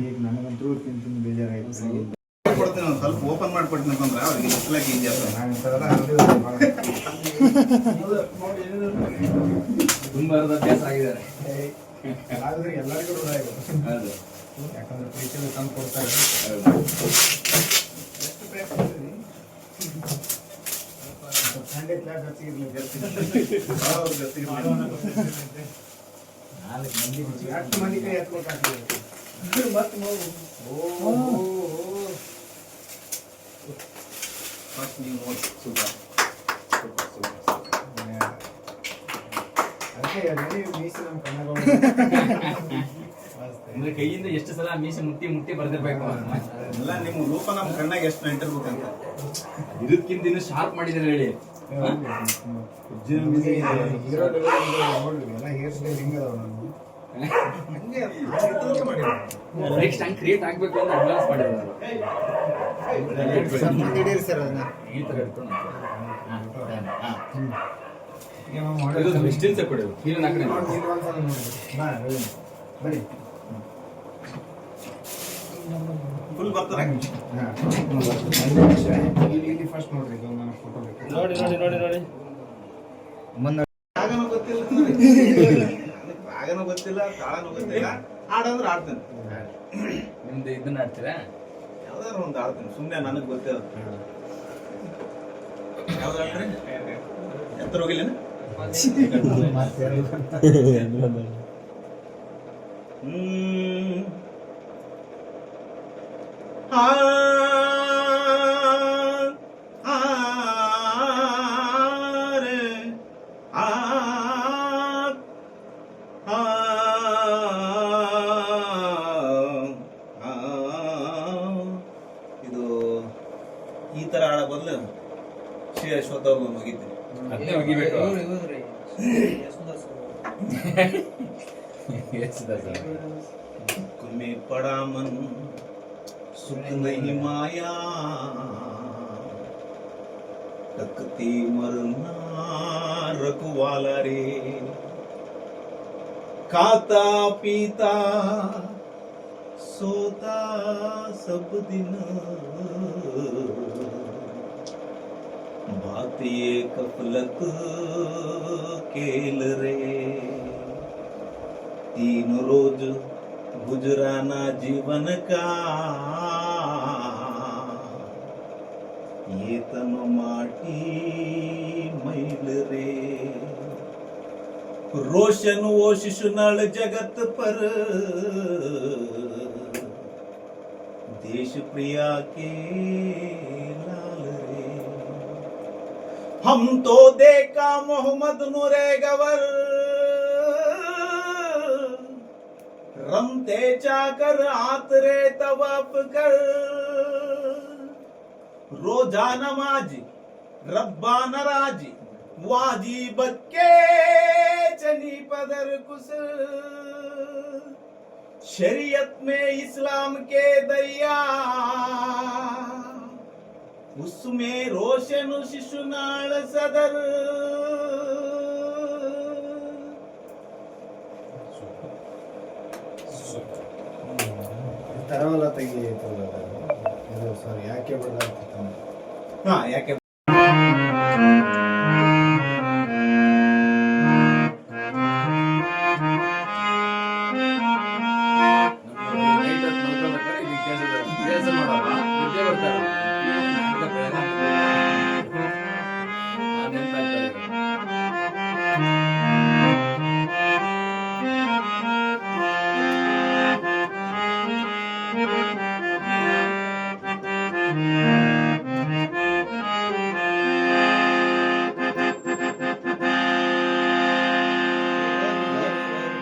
ಈಗ ನನಗಂತೂ ತಿಂತೀನಿ ಬೇಜಾರಾಯ್ತು ಕೊಡ್ತೀನಿ ಒಂದು ಸ್ವಲ್ಪ ಓಪನ್ ಮಾಡ್ಕೊಡ್ತೀನಿ ಅಂತಂದ್ರೆ ಅವ್ರಿಗೆ ಇಸ್ಲಾಕಿ ಈಜಿ ಆಗ್ತದೆ. ತುಂಬಾ ಅಭ್ಯಾಸ ಆಗಿದ್ದಾರೆ ಆದ್ರೆ ಎಲ್ಲರಿಗೂ ಇದೆ. ಹೌದು. ಯಾಕಂದ್ರೆ ಪ್ರೀತಿಯಲ್ಲಿ ತಂದು ಕೊಡ್ತಾರೆ ಎಷ್ಟು? ಸ್ವಲ್ಪ ಸಂಡೆ ಕ್ಲಾಸ್ ಹಚ್ಚಿರ್ಲಿ ನಾಲ್ಕು ಮಂದಿ ಎಷ್ಟು ಮಂದಿ ಕೈ ಎತ್ಬೇಕಾಗ್ತದೆ ಮತ್ತೆ ಮಗು ಓ. ಫಸ್ಟ್ ನೀವು ನೋಡಿ ಸೂಪರ್ ಸೂಪರ್ ಸೂಪರ್ ಅದಕ್ಕೆ ಹೇಳಿ ಮೀಸಿ ನಮ್ಮ ಕಣ್ಣಗಳು ಅಂದ್ರೆ ಕೈಯಿಂದ ಎಷ್ಟು ಸಲ ಮೀಸೆ ಮುಟ್ಟಿ ಮುಟ್ಟಿ ಬರ್ದಿರ್ಬೇಕು ಎಲ್ಲ ನಿಮ್ಮ ರೂಪ ನಮ್ಮ ಕಣ್ಣಾಗ ಎಷ್ಟು ನೆಂಟಿರ್ಬೇಕಂತ ಇದಕ್ಕಿಂತ ಇನ್ನು ಶಾರ್ಪ್ ಮಾಡಿದ್ರೆ ಹೇಳಿ. ನೆಕ್ಸ್ಟ್ ಹಂಗ್ ಕ್ರಿಯೇಟ್ ಆಗ್ಬೇಕು ಅಂತ ಅಡ್ವಾನ್ಸ್ ಮಾಡಿದ್ರು ಸರ್ ಅದನ್ನ ಈ ತರ ಇಟ್ಕೊಂಡು ಡಿಸ್ಟೆನ್ಸ್ ಕೊಡಿ ಹೀರೋನ್ ಆ ಕಡೆ ನೋಡಿ, ನೋಡಿ. ಬಾ, ಹೇಳಿ. ಬನ್ನಿ. ಫುಲ್ ಬರ್ತದೆ ಇಲ್ಲಿ ಇಲ್ಲಿ ಫಸ್ಟ್ ನೋಡ್ರಿ ಇದು ನನ್ನ ಫೋಟೋ ಬೇಕು. ನೋಡಿ ನೋಡಿ ನೋಡಿ ನೋಡಿ. ರಾಗನೂ ಗೊತ್ತಿಲ್ಲ. ರಾಗನೂ ಗೊತ್ತಿಲ್ಲ ತಾಳನೂ ಗೊತ್ತಿಲ್ಲ. ಹಾಡಂದ್ರೆ ಆಡ್ತೇನೆ ನಿಮ್ದು ಇದನ್ನ ಆಡ್ತೀರಾ ಯಾವ್ದಾದ್ರು ಒಂದು ಆಡ್ತೇನೆ ಸುಮ್ಮನೆ ನನಗೆ ಗೊತ್ತಿರೋದು. ಯಾವ್ದು ಆಡ್ರಿ ಎತ್ತರ ಹೋಗಿಲ್ಲ ಮತ್ತೆ ಹ್ಮ್ ಆ ಆ ರೇ ಆ ಆ ಆ ಇದು ಈ ತರ ಆಡ ಬದಲು ಶ್ರೀ ಅಶ್ವಥ್ ಅವ್ರಿಗೆ ಮುಗಿತೀನಿ ಅದನ್ನೇ ಮುಗಿಬೇಕು ಇವ್ರು- ಇವ್ರು ರೀ. ಯೇಸುದಾಸ್ ಅವ್ರು. तुम्हें पड़ा मन सुख नहीं माया तकती मरना रखवाला रे खाता पीता सोता सब दिन बात ये कफलत केल रे तीन रोज गुजराना जीवन का ये तन माटी मैल रे रोशन वो शिशु नल जगत पर देश प्रिया के लाल रे हम तो देखा मोहम्मद नूरे गवर। रमते चाकर हाथ रे तवाप कर। रोजा नमाज़, रब्बा नराज, वाजी बक्के चनी पदर कुस। शरीयत में इस्लाम के दरिया। उसमें रोशन शिशुनाल सदर ತರವಲ್ಲ ತೆಗಿ ಇದು ಸಾರಿ ಯಾಕೆ ಬಿಡಲ್ಲ ಹಾ ಯಾಕೆ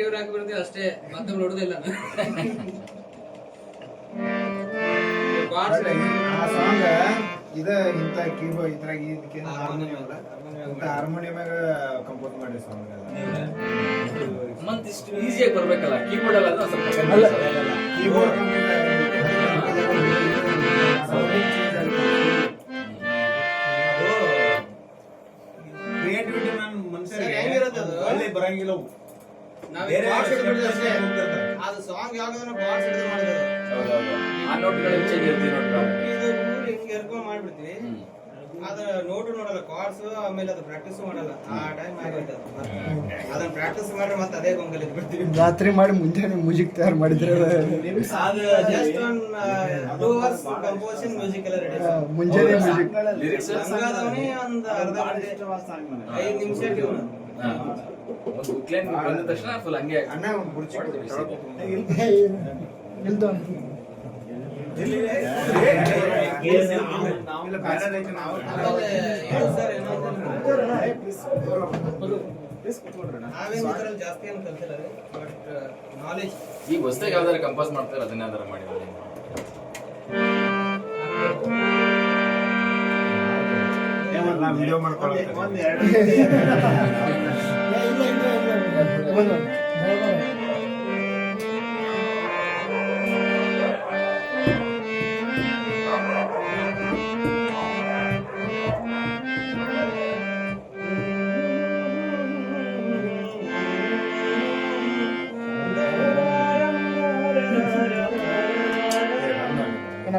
ಏನ್ ಟ್ಯೂನ್ ಹಾಕ್ಬಿಡ್ತೀವಿ ಅಷ್ಟೇ ಮತ್ತೆ ನೋಡುದಿಲ್ಲ ಆ ಸಾಂಗ್ ಇದ ಇಂತ ಕೀಬೋ ಇದ್ರಾಗ ಇದಕ್ಕೆ ಹಾರ್ಮೋನಿಯಂ ಅಲ್ಲ ಇಂತ ಹಾರ್ಮೋನಿಯಂ ಕಂಪೋಸ್ ಮಾಡಿ ಸಾಂಗ್ ಮತ್ತೆ ಇಷ್ಟು ಈಸಿಯಾಗಿ ಬರ್ಬೇಕಲ್ಲ ಕೀಬೋರ್ಡ್ ಅಲ್ಲ ಅದು ಸ್ವಲ್ಪ ಅಲ್ಲ. ಅಲ್ಲ. ಕೀಬೋರ್ಡ್ ಕ್ರಿಯೇಟಿವಿಟಿ ನಾನು ಮನುಷ್ಯ ಹೆಂಗಿರುತ್ತೆ ಅದು? ಒಳ್ಳೆ ಬರಂಗಿಲ್ಲ ಅದು ಸಾಂಗ್ ಯಾವ್ದಾದ್ರು ಬಾಕ್ಸ್ ಹಿಡಿದು ಮಾಡಿದ್ರು. ಹೌದೌದು. ಆ ನೋಟ್ಗಳು ಚೇಂಜ್ ಇರ್ತೀವಿ ನೋಡ್ರಿ. ಇದು ಊರು ಹಿಂಗೆ ಎರ್ಕೊಂಡ್ ಮಾಡ್ಬಿಡ್ತೀವಿ. ಹ್ಮ್. ಅದ್ರ ನೋಟು ನೋಡಲ್ಲ ಕಾರ್ಡ್ಸ್ ಆಮೇಲೆ ಅದು ಪ್ರಾಕ್ಟೀಸ್ ಮಾಡಲ್ಲ. ಆ ಟೈಮ್. ಅದನ್ನ ಪ್ರಾಕ್ಟೀಸ್ ಮಾಡ್ರೆ ಮತ್ತೆ ಅದೇ ಗೊಂಗಲ್ ಬಿಡ್ತೀವಿ ರಾತ್ರಿ ಮಾಡಿ ಮುಂಜಾನೆ ಮ್ಯೂಸಿಕ್ ತಯಾರು ಮಾಡಿದ್ರೆ just one two hours composing music ಎಲ್ಲ ರೆಡಿ ಮುಂಜಾನೆ ಮ್ಯೂಸಿಕ್ ಲಿರಿಕ್ಸ್ ಹಂಗಾದವನೇ ಒಂದು ಅರ್ಧ ಗಂಟೆ ಐದು ನಿಮಿಷ ಟ್ಯೂನ್ ಬಂದ ತಕ್ಷಣ ಫುಲ್ ಹಂಗೆ ಅಣ್ಣ ಒಂದು ಬುರ್ಚಿ ಹೊಸದಾಗಿ ಯಾವ್ದಾರ ಕಂಪೋಸ್ ಮಾಡ್ತಾರೆ? ಅದನ್ನ ಯಾವ್ದಾರ ಮಾಡಿ. ಏ, ಒಂದ್ ನಾ ವಿಡಿಯೋ ಮಾಡ್ಕೊಳ್ಳೋದು ಒಂದ್ ಎರಡು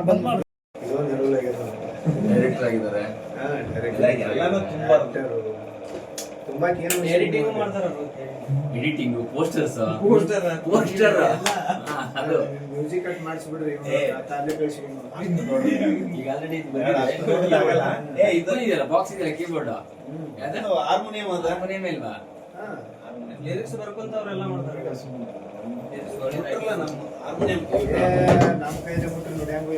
ಬಂದ್ ಮಾಡಿ ಇದೊಂದು rule ಆಗ್ಯದ. ಡೈರೆಕ್ಟರ್ ಆಗಿದ್ದಾರೆ ಹಾ, direct. ಎಲ್ಲ- ಎಲ್ಲಾನು ತುಂಬಾ- Actor. ತುಂಬಾ ಏನು ಎಡಿಟಿಂಗ್ ಮಾಡ್ತಾರ. ಎಡಿಟಿಂಗ್ ಪೋಸ್ಟರ್ಸ್ ಪೋಸ್ಟರ್ ಪೋಸ್ಟರ್ ಅದು ಮ್ಯೂಸಿಕ್ ಕಟ್ ಮಾಡಿಸ್ಬಿಡ್ರಿ. ತಾಲೆ ಕಳಿಸಿ ಈಗ ಆಲ್ರೆಡಿ. ಏ, ಇದು ಇದೆಯಲ್ಲ ಬಾಕ್ಸ್ ಇದೆಯಲ್ಲ ಕೀಬೋರ್ಡ್ ಇದು ಹಾರ್ಮೋನಿಯಂ ಅದ. ಹಾರ್ಮೋನಿಯಂ ಇಲ್ವಾ? ಲಿರಿಕ್ಸ್ ಬರ್ಕೊಂತ ಅವರೆಲ್ಲ ಮಾಡ್ತಾರೆ. ನಮ್ಮ ಕೈಯಲ್ಲಿ ಮುಟ್ಟಿ ನೋಡಿ ಹಂಗೂ.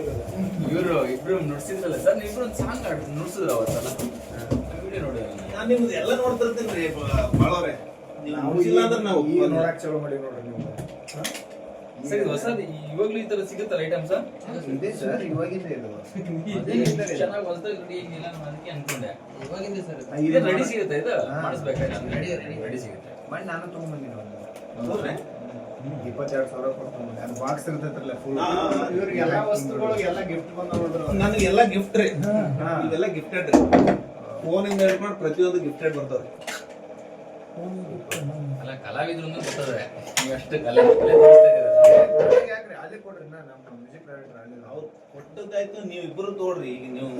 ಇವರು ಇಬ್ರು ನುಡ್ಸಿದ್ರಲ್ಲ ಸರ್ ನೀವು ಇಬ್ರು ಒಂದು ಸಾಂಗ್ ನುಡ್ಸಿದ್ರು ಅವತ್ತಲ್ಲ? ವಿಡಿಯೋ ನೋಡಿದ್ರೆ? ನಾನು ನಿಮ್ದು ಎಲ್ಲ ನೋಡ್ತಿರ್ತೀನಿ ಬಾಳವ್ರೆ ನೀವು ಅಂದ್ರೆ ಈಗ ನೋಡಕ್ ಚಲೋ ಮಾಡಿ ನೋಡ್ರಿ ನೀವು. ಸರಿ ಹೊಸದು ಇವಾಗ್ಲೂ ಈ ತರ ಸಿಗುತ್ತಲ್ಲ ಐಟಮ್ಸ್ ಇದೆ ಸರ್ ಇವಾಗಿಂದ ಇದು ಚೆನ್ನಾಗಿ ಹೊಸದಾಗಿ ರೆಡಿ ಏನಿಲ್ಲ ನಾನು ಅದಕ್ಕೆ ಅನ್ಕೊಂಡೆ. ಇವಾಗಿಂದ ಸರ್ ಇದು ರೆಡಿ ಸಿಗುತ್ತೆ ಇದು. ಮಾಡಿಸ್ಬೇಕಾದ್ರೆ ರೆಡಿ. ರೆಡಿ ಸಿಗುತ್ತೆ. ಮಾಡಿ ನಾನು ತಗೊಂಡ್ಬಂದಿನಿ ಒಂದು. ಹೌದ್ರಾ? ಇಪ್ಪತ್ತೆರಡು ಸಾವಿರ ಕೊಡ್ತೀನಿ ಅದು ಬಾಕ್ಸ್ ಇರ್ತೈತ್ರಲ್ಲ ಫುಲ್ ಹಾ, ಹಾ, ಹಾ. ಇವ್ರಿಗೆ ಎಲ್ಲಾ ವಸ್ತುಗಳು ಎಲ್ಲ ಗಿಫ್ಟ್ ಬಂದ ನೋಡ್ರಿ. ನನಗೆಲ್ಲ ಗಿಫ್ಟ್ ರೀ. ಹಾ. ಇವೆಲ್ಲ ಗಿಫ್ಟೆಡ್ ರೀ. ಫೋನಿಂದ ಹಿಡ್ಕೊಂಡು ಪ್ರತಿಯೊಂದು ಗಿಫ್ಟೆಡ್ ಬರ್ತಾರೆ ಅಲ್ಲ ಕಲಾವಿದ್ರು ಬರ್ತದೆ. ನೀವು ಅಷ್ಟು ಕಲೆ ಕಲೆ. ಯಾಕ್ರಿ? ಅಲ್ಲಿ ಕೊಡ್ರಿ ನಾ ನಮ್ಮ ಮ್ಯೂಸಿಕ್ ಡೈರೆಕ್ಟರ್ ಅಲ್ಲಿ ಅವ್ರು ಕೊಟ್ಟದ್ದಾಯ್ತು ನೀವು ಇಬ್ರು ತೋಡ್ರಿ. ಈಗ ನೀವು